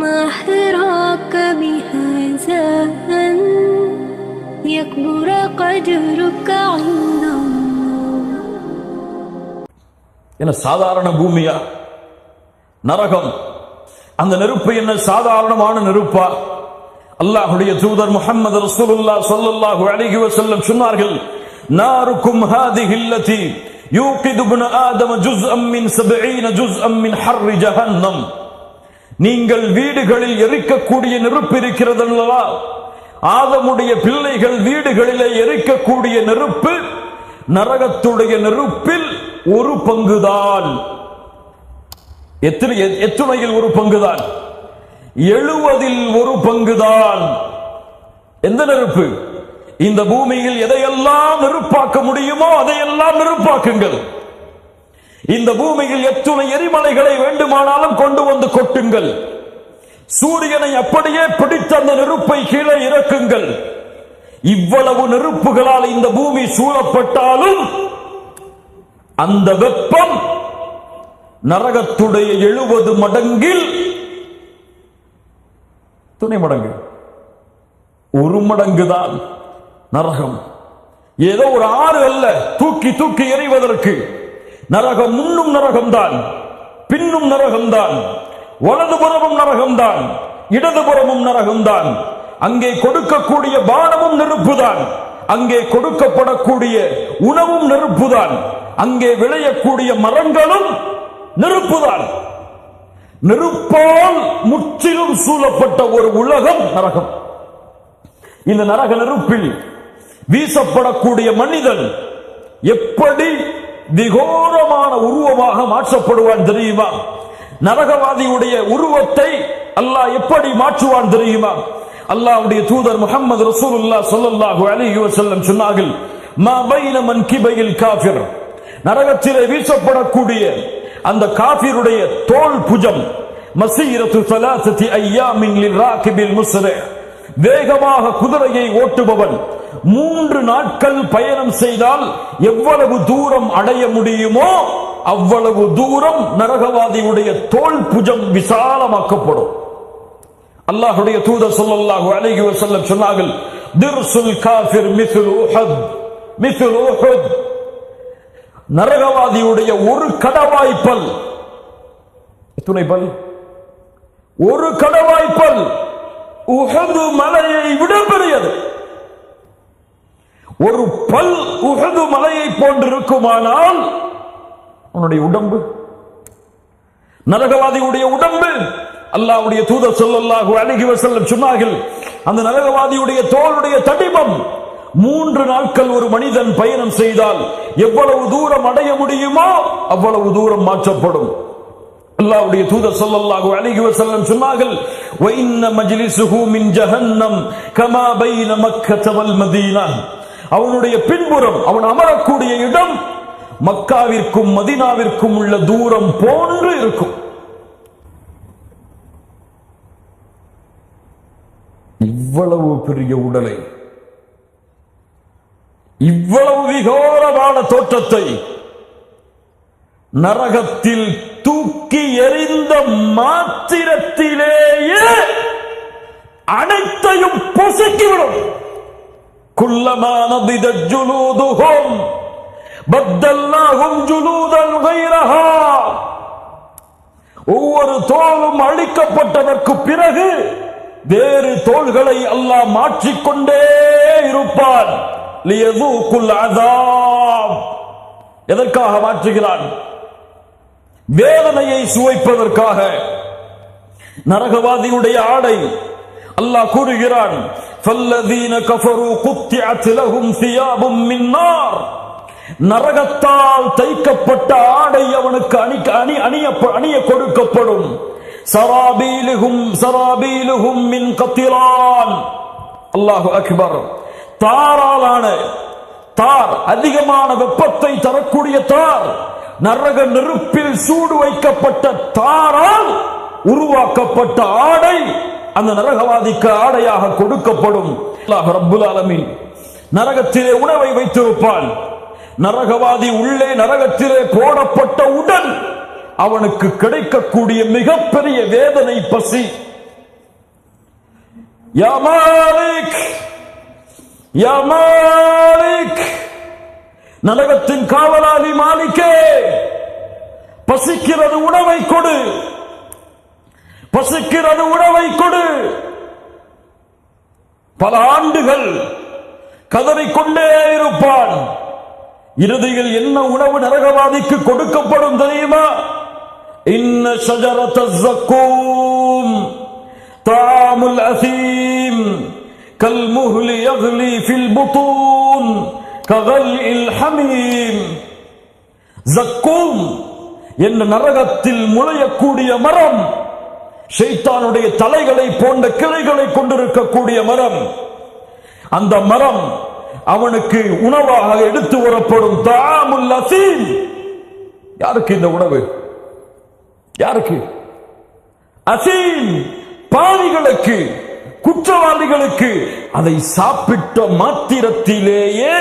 ما حراك بهذا أن يكبر قدرك عند الله என்ன சாதாரண பூமியா நரகம் அந்த நெருப்பு என்ன சாதாரணமான நெருப்பா அல்லாஹ்வுடைய தூதர் முஹம்மது ரசூலுல்லாஹ் ஸல்லல்லாஹு அலைஹி வஸல்லம் சொன்னார்கள் நாருக்கும் ஹாதிஹி அல்லதி யூகிது இப்ன ஆதம ஜுஸ்அம் மின் 70 ஜுஸ்அம் மின் ஹர்ரி ஜஹன்னம் நீங்கள் வீடுகளில் எரிக்கக்கூடிய நெருப்பு இருக்கிறது அல்லவா ஆதமுடைய பிள்ளைகள் வீடுகளிலே எரிக்கக்கூடிய நெருப்பு நரகத்துடைய நெருப்பில் ஒரு பங்குதான். எத்தனை எத்துணையில் ஒரு பங்குதான். எழுவதில் ஒரு பங்குதான். எந்த நெருப்பு? இந்த பூமியில் எதையெல்லாம் நெருப்பாக்க முடியுமோ அதையெல்லாம் நெருப்பாக்குங்கள். இந்த பூமியில் எத்துணை எரிமலைகளை வேண்டுமானாலும் கொண்டு வந்து கொட்டுங்கள். சூரியனை அப்படியே பிடித்த அந்த நெருப்பை கீழே இறக்குங்கள். இவ்வளவு நெருப்புகளால் இந்த பூமி சூழப்பட்டாலும் அந்த வெப்பம் நரகத்துடைய எழுபது மடங்கில் துணை மடங்கு. ஒரு மடங்கு தான் நரகம். ஏதோ ஒரு ஆறு அல்ல தூக்கி தூக்கி எறிவதற்கு. நரகம் முன்னும் நரகம்தான் பின்னும் நரகம்தான் வலதுபுறமும் நரகம்தான் இடதுபுறமும் நரகம்தான். அங்கே கொடுக்கக்கூடிய பானமும் நெருப்புதான் அங்கே கொடுக்கப்படக்கூடிய உணவும் நெருப்புதான் அங்கே விளையக்கூடிய மரங்களும் நெருப்புதான். நெருப்பால் முற்றிலும் சூழப்பட்ட ஒரு உலகம் நரகம். இந்த நரக நெருப்பில் வீசப்படக்கூடிய மனிதன் எப்படி திகோரமான உருவமாக மாற்றப்படுவான் தெரியுமா? நரகவாதியுடைய உருவத்தை அல்லாஹ் எப்படி மாற்றுவான் தெரியுமா? அல்லாஹ்வுடைய தூதர் முகமது ரசூலுல்லா சொல்லல்லாஹு அலைஹி வஸல்லம் சொன்னார்கள் மா பைன மன்கிபையில் காஃபிர். நரகத்திலே வீசப்படக்கூடிய அந்த காஃபிருடைய தோல் புஜம் மசீரத்து சலாசத்தி ஐயாமின் லில் ராகிபில் முஸ்ரே. வேகமாக குதிரையை ஓட்டுபவன் மூன்று நாட்கள் பயணம் செய்தால் எவ்வளவு தூரம் அடைய முடியுமோ அவ்வளவு தூரம் நரகவாதியுடைய தோல் புஜம் விசாலமாக்கப்படும். அல்லாஹுடைய தூதர் ஸல்லல்லாஹு அலைஹி வஸல்லம் சொன்னார்கள் திர்சுல் காஃபிர் மிசுல் உஹத் மிசுல் உஹத். நரகவாதியுடைய ஒரு கடவாய்ப்பல் எத்துணை பல்? ஒரு கடவாய்ப்பல் உஹது மலையை விட பெரியது. ஒரு பல் உகது மலையை போன்றிருக்குமானால் உன்னுடைய உடம்பு நரகவாதியுடைய உடம்பு. அல்லாவுடைய தூதர் ஸல்லல்லாஹு அலைஹி வஸல்லம் சொன்னார்கள் அந்த நரகவாதியுடைய தோளுடைய தடிமம் மூன்று நாட்கள் ஒரு மனிதன் பயணம் செய்தால் எவ்வளவு தூரம் அடைய முடியுமோ அவ்வளவு தூரம் மாற்றப்படும். அல்லாவுடைய தூதர் ஸல்லல்லாஹு அலைஹி வசல்லம் சொன்னார்கள் வ இன்ன மின் ஜஹன்னம் கமா பைன மக்கத்தவல் மதீனா. அவனுடைய பின்புறம் அவன் அமரக்கூடிய இடம் மக்காவிற்கும் மதினாவிற்கும் உள்ள தூரம் போன்று இருக்கும். இவ்வளவு பெரிய உடலை இவ்வளவு விகோரமான தோற்றத்தை நரகத்தில் தூக்கி எறிந்த மாத்திரத்திலேயே அனைத்தையும் பொசுக்கிவிடும். குல்லமா நபித ஜுலூதுஹும் பத்தல்லாஹும் ஜுலூதன் ஒவ்வொரு தோலும் அழிக்கப்பட்டதற்கு பிறகு வேறு தோள்களை அல்லாஹ் மாற்றிக்கொண்டே இருப்பான் எதற்காக மாற்றுகிறான் வேதனையை சுவைப்பதற்காக நரகவாதியுடைய ஆடை அல்லாஹ் கூறுகிறான் فالذين كفروا قطعت لهم ثياب من نار நரகத்தால் தைக்கப்பட்ட ஆடை அவனுக்கு அணி அணி அணிய அணிய கொடுக்கப்படும் சராபீலுகும் சராபீலுகும் மின் கத்திரான் அல்லாஹு அக்பர் தாராலான தார் அதிகமான வெப்பத்தை தரக்கூடிய தார் நரக நெருப்பில் சூடு வைக்கப்பட்ட தாரால் உருவாக்கப்பட்ட ஆடை அந்த நரகவாதிக்கு ஆடையாக கொடுக்கப்படும். நரகத்திலே உணவை வைத்திருப்பான். நரகவாதி உள்ளே நரகத்திலே போடப்பட்ட உடன் அவனுக்கு கிடைக்கக்கூடிய மிகப்பெரிய வேதனை பசி. யமாலிக் யமாலிக் நரகத்தின் காவலாளி மாலிக்கே பசிக்கிறது உணவை கொடு. பசிக்கிறது உணவை கொடு பல ஆண்டுகள் கதறிக்கொண்டே இருப்பான் இறுதியில் என்ன உணவு நரகவாதிக்கு கொடுக்கப்படும் தெரியுமா இன்ன ஷஜரத ஜக்கூம் தாமுல் அசீம் كالمهل يغلي في البطون كغلء الحميم ஜக்கூம் என்ற நரகத்தில் முளையக்கூடிய மரம் ஷைத்தானுடைய தலைகளை போன்ற கிளைகளை கொண்டிருக்கக்கூடிய மரம். அந்த மரம் அவனுக்கு உணவாக எடுத்து வரப்படும் தாமுல் அசீம். யாருக்கு இந்த உணவு? யாருக்கு? அசீம் பாவிகளுக்கு குற்றவாளிகளுக்கு அதை சாப்பிட்ட மாத்திரத்திலேயே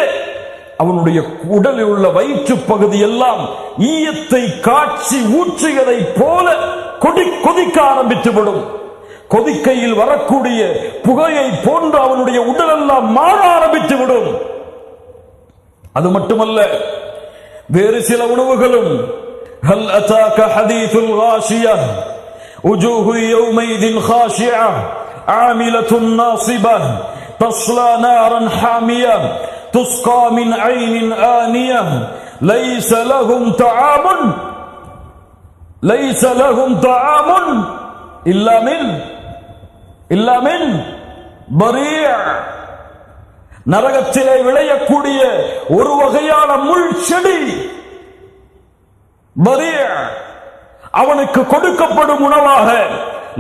அவனுடைய உடலில் உள்ள வயிற்று பகுதி எல்லாம் ஈயத்தை காட்சி ஊற்றுகிறதை போல கொடி கொதிக்க ஆரம்பித்து விடும் கொதிக்கையில் வரக்கூடிய புகையை போன்று அவனுடைய உடலெல்லாம் மாற ஆரம்பித்து விடும் அது மட்டுமல்ல வேறு சில உணவுகளும் هل أتاك حديث الغاشية وجوه يومئذ خاشعة عاملة ناصبة تصلى نارا حامية تسقى من عين آنية ليس لهم طعام ليس لهم طعام إلا من إلا من ضريع நரகத்திலே விளையக்கூடிய ஒரு வகையான முள் செடி பரிய அவனுக்கு கொடுக்கப்படும் உணவாக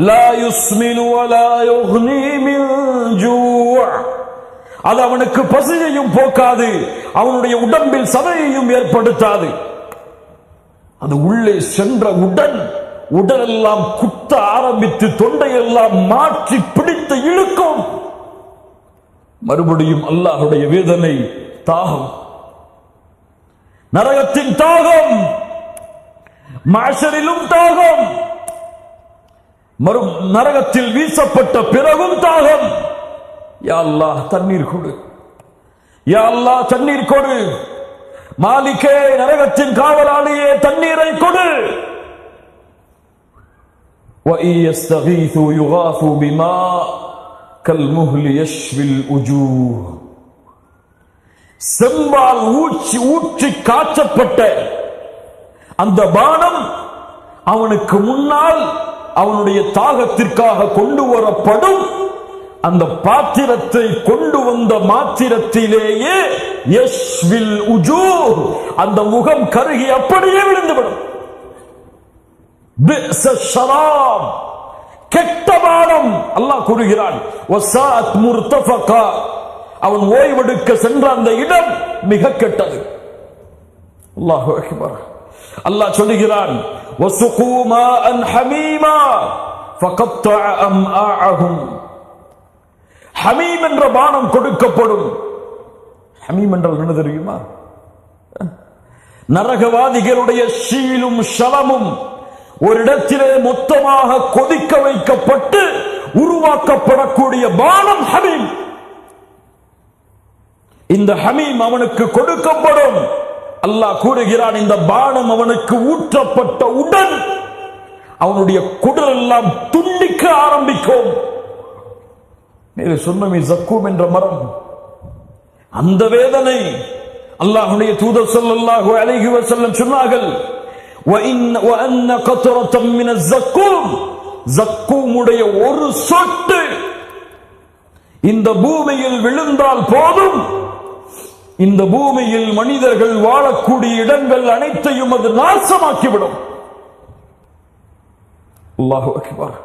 லா யுஸ்மினு வலா யுக்னி மின் ஜூ' அது அவனுக்கு பசியையும் போக்காது அவனுடைய உடம்பில் சதையையும் ஏற்படுத்தாது அது உள்ளே சென்ற உடன் உடலெல்லாம் குத்த ஆரம்பித்து தொண்டையெல்லாம் மாற்றி பிடித்து இழுக்கும். மறுபடியும் அல்லாஹுடைய வேதனை தாகம். நரகத்தின் தாகம். மாசரிலும் தாகம். மறு நரகத்தில் வீசப்பட்ட பிறகும் தாகம். யா அல்லாஹ் தண்ணீர் கொடு. யா அல்லாஹ் தண்ணீர் கொடு. மாலிகே நரகத்தின் காவலாளியே தண்ணீரை கொடு وَإِن يَسْتَغِيثُوا يُغَاثُوا بِمَاءٍ كَالْمُهْلِ يَشْوِي الْوُجُوهَ செம்பால் ஊற்றி ஊற்றி காய்ச்சப்பட்ட அந்த பானம் அவனுக்கு முன்னால் அவனுடைய தாகத்திற்காக கொண்டு வரப்படும் அந்த பாத்திரத்தை கொண்டு வந்த மாத்திரத்திலேயே யஷ்வில் உஜூ அந்த முகம் கருகி அப்படியே விழுந்துவிடும். கெட்ட பானம் அல்லாஹ் கூறுகிறான். அவன் ஓய்வெடுக்க சென்ற அந்த இடம் மிக கெட்டது. அல்லாஹ் அல்லாஹ் சொல்லுகிறான் வசுகு அன் ஹமீமா அம் அம்ஆஅஹும். ஹமீம் என்ற பானம் கொடுக்கப்படும். ஹமீம் என்றால் என்ன தெரியுமா? நரகவாதிகளுடைய சீலும் ஷலமும் ஒரு இடத்திலே மொத்தமாக கொதிக்க வைக்கப்பட்டு உருவாக்கப்படக்கூடிய பானம் ஹமீம். இந்த ஹமீம் அவனுக்கு கொடுக்கப்படும். அல்லாஹ் கூறுகிறான் இந்த பானம் அவனுக்கு ஊற்றப்பட்ட உடன் அவனுடைய குடல் எல்லாம் துண்டிக்க ஆரம்பிக்கும். நேரு சொன்னமே ஜக்கூம் என்ற மரம். அந்த வேதனை அல்லாஹுடைய தூதர் சொல்லல்லாஹு அலைஹி வசல்லம் சொன்னார்கள். ஜக்கூமுடைய ஒரு சொட்டு இந்த பூமியில் விழுந்தால் போதும். இந்த பூமியில் மனிதர்கள் வாழக்கூடிய இடங்கள் அனைத்தையும் அது நாசமாக்கிவிடும். அல்லாஹு அக்பர்.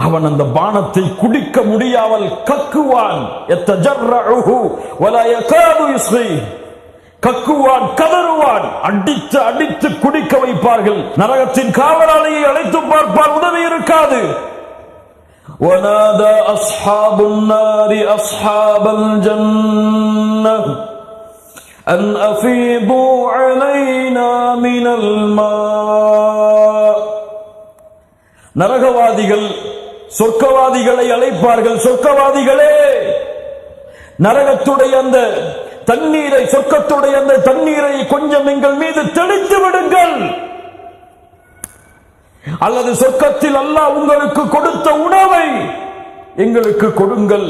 அவன் அந்த பானத்தை குடிக்க முடியாமல் கக்குவான் எத்தஜர்ரஉஹு வலா யகாது யுஸ்ரி கக்குவான் கதறுவான் அடித்து அடித்து குடிக்க வைப்பார்கள் நரகத்தின் காவலாளியை அழைத்து பார்ப்பார் உதவி இருக்காது ونادى أصحاب النار أصحاب الجنة أن أفيضوا علينا من الماء நரகவாதிகள் சொர்க்கவாதிகளை அழைப்பார்கள் சொர்க்கவாதிகளே! நரகத்துடைய அந்த தண்ணீரை சொர்க்கத்துடைய அந்த தண்ணீரை கொஞ்சம் எங்கள் மீது தெளித்து விடுங்கள்! அல்லது சொர்க்கத்தில் அல்லாஹ் உங்களுக்கு கொடுத்த உணவை எங்களுக்கு கொடுங்கள்!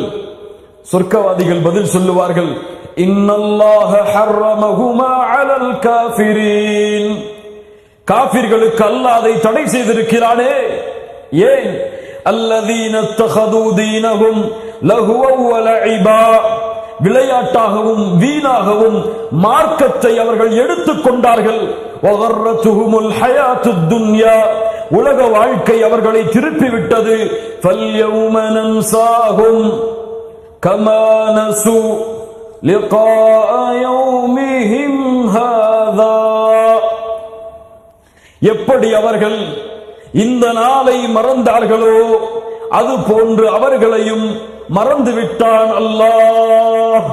சொர்க்கவாதிகள் பதில் சொல்லுவார்கள் இன்னல்லாஹ ஹர்ரமஹுமா அலல் காஃபிரீன். காபிர்களுக்கு அல்லாஹ் அதை தடை செய்திருக்கிறானே! ஏன்? அல்லதீன தஹது தீனஹும் விளையாட்டாகவும் வீணாகவும் மார்க்கத்தை அவர்கள் எடுத்துக் கொண்டார்கள். உலக வாழ்க்கை அவர்களை திருப்பி விட்டது எப்படி அவர்கள் இந்த நாளை மறந்தார்களோ? அது போன்று அவர்களையும் மறந்து விட்டான் அல்லாஹ்.